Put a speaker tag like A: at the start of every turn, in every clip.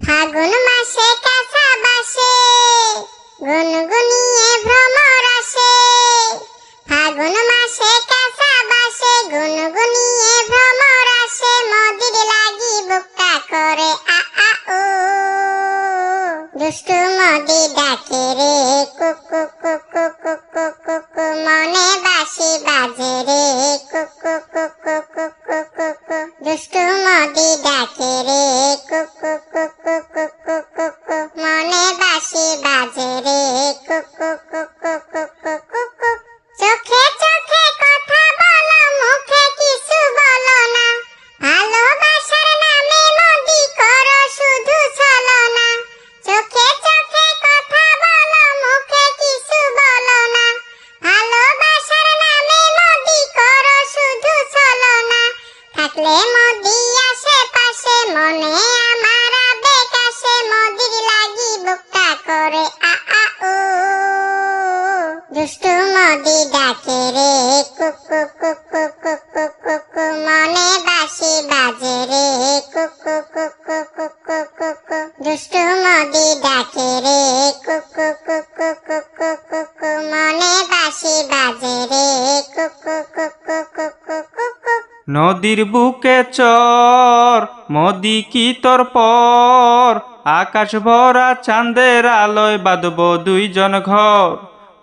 A: ফাগুন মাসে কাঁচা বাসে বাসে, গুনগুনিয়ে ভ্রমর লাগি বুকটা করে, আ দুষ্টু মদি ডাকে রে কুকু কুকু কুকু কুকু মনে বাসি বাজে রে কুকু কুকু কুকু দুষ্টু থাকলে মদি আশেপাশে মনে আমার আবেগ আসে মদির লাগি বুকটা করে আ আ ও দুষ্টু মদি ডাকে রে কুকু কুকু কুকু কুকু মনে বাসি বাজে রে কুকু কুকু কুকু কুকু দুষ্টু মদি ডাকে রে কুকু কুকু কুকু কুকু মনে বাসি বাজে
B: নদীর বুকে চর, মদি কি তোর পর? আকাশ ভরা চাঁদের আলোয় বাঁধব দুইজন ঘর।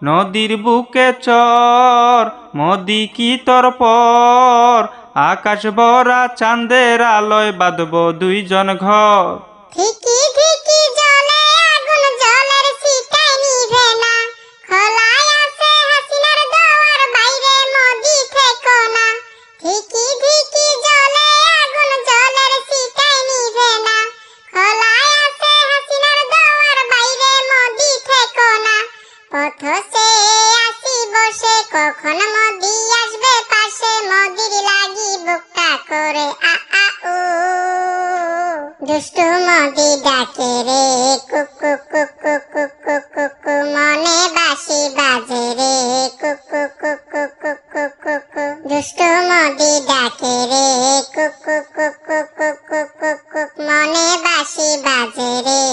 B: নদীর বুকে চর, মদি কি তোর পর? আকাশ ভরা চাঁদের আলোয় বাঁধব দুইজন ঘর।
A: ঠিকই কখন আসবে পাশে মোদির লাগি বুকটা করে আ ও দুষ্টু মদি ডাকে রে কুকু কুকু কুকু কুকু মনে বাসি বাজে রে কুকু কুকু কুকু কুকু দুষ্টু মদি ডাকে রে কুকু কুকু কুকু কুকু মনে বাসি বাজে রে